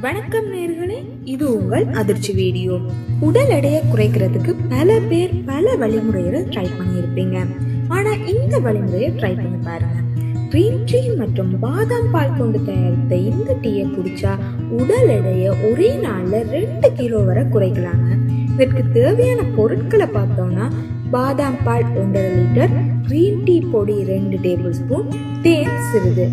வணக்கம் எதிர்களே இது உங்கள் அதிர்ச்சி வீடியோ. உடல் எடையை குறைக்கிறதுக்கு பல பேர் பல வழிமுறைகளை ட்ரை பண்ணியிருப்பீங்க. ஆனா இந்த வழிமுறையை ட்ரை பண்ணி பாருங்க. கிரீன் டீ மற்றும் பாதாம் பால் கொண்டு தயாரித்த இந்த டீயை குடிச்சா உடல் எடையை ஒரே நாள்ல ரெண்டு கிலோ வரை குறைக்கலாங்க. இதற்கு தேவையான பொருட்களை பார்த்தோம்னா பாதாம் பால் ஒன்றரை லிட்டர் க்ரீன் டீ பொடி ரெண்டு டேபிள் ஸ்பூன் தேன் சிறிது.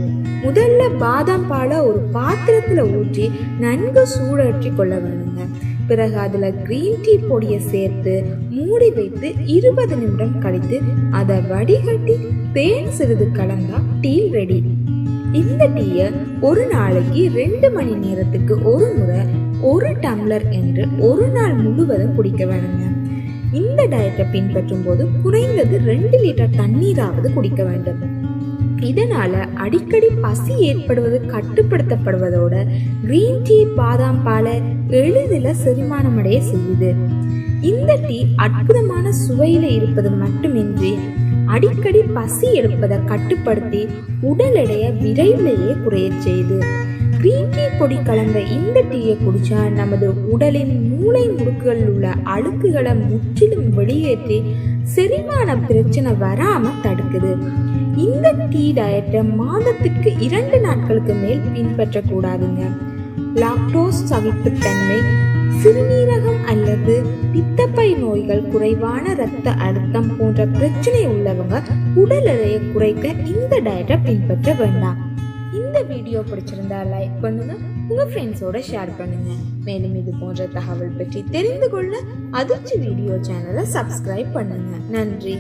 முதல்ல பாதாம் பாலை ஒரு பாத்திரத்தில் ஊற்றி நன்கு சூடேற்றி கொள்ள வேணுங்க. பிறகு அதில் க்ரீன் டீ பொடியை சேர்த்து மூடி வைத்து இருபது நிமிடம் கழித்து அதை வடிகட்டி தேன் சிறிது கலந்தா டீ ரெடி இந்த டீயை ஒரு நாளைக்கு ரெண்டு மணி நேரத்துக்கு ஒரு முறை ஒரு டம்ளர் என்று ஒரு நாள் முழுவதும் குடிக்க வேணுங்க. இந்த டயட்டை பின்பற்றும் போது குறைந்தது ரெண்டு லிட்டர் தண்ணீராவது குடிக்க வேண்டும். இதனால அடிக்கடி பசி ஏற்படுவது கட்டுப்படுத்தப்படுவதோட கிரீன் டீ பாதாம் பாலை எளிதில் செரிமானமடைய செய்யுது. இந்த டீ அற்புதமான சுவையில இருப்பது மட்டுமின்றி அடிக்கடி பசி எடுப்பதை கட்டுப்படுத்தி உடல் எடையை விரைவிலேயே குறையச் செய்து பொடி கலந்த இந்த டீயை குடிச்சா நமது உடலின் மூளை முடுக்குகளில் உள்ள அழுக்குகளை முற்றிலும் வெளியேற்றி செரிமான பிரச்சனை வராம தடுக்குது. இந்த டீ டயட்டை மாதத்திற்கு இரண்டு நாட்களுக்கு மேல் பின்பற்றக்கூடாதுங்க. லாக்டோஸ் சகிப்புத்தன்மை சிறுநீரகம் அல்லது பித்தப்பை நோய்கள் குறைவான இரத்த அழுத்தம் போன்ற பிரச்சனை உள்ளவங்க உடல் எடையை குறைக்க இந்த டயட்டை பின்பற்ற வேண்டாம். இந்த வீடியோ பிடிச்சிருந்தா லைக் பண்ணுங்க உங்க ஃப்ரெண்ட்ஸோட ஷேர் பண்ணுங்க. மேலும் இது போன்ற தகவல் பற்றி தெரிந்து கொள்ள அதிர்ச்சி வீடியோ சேனலை சப்ஸ்கிரைப் பண்ணுங்க. நன்றி.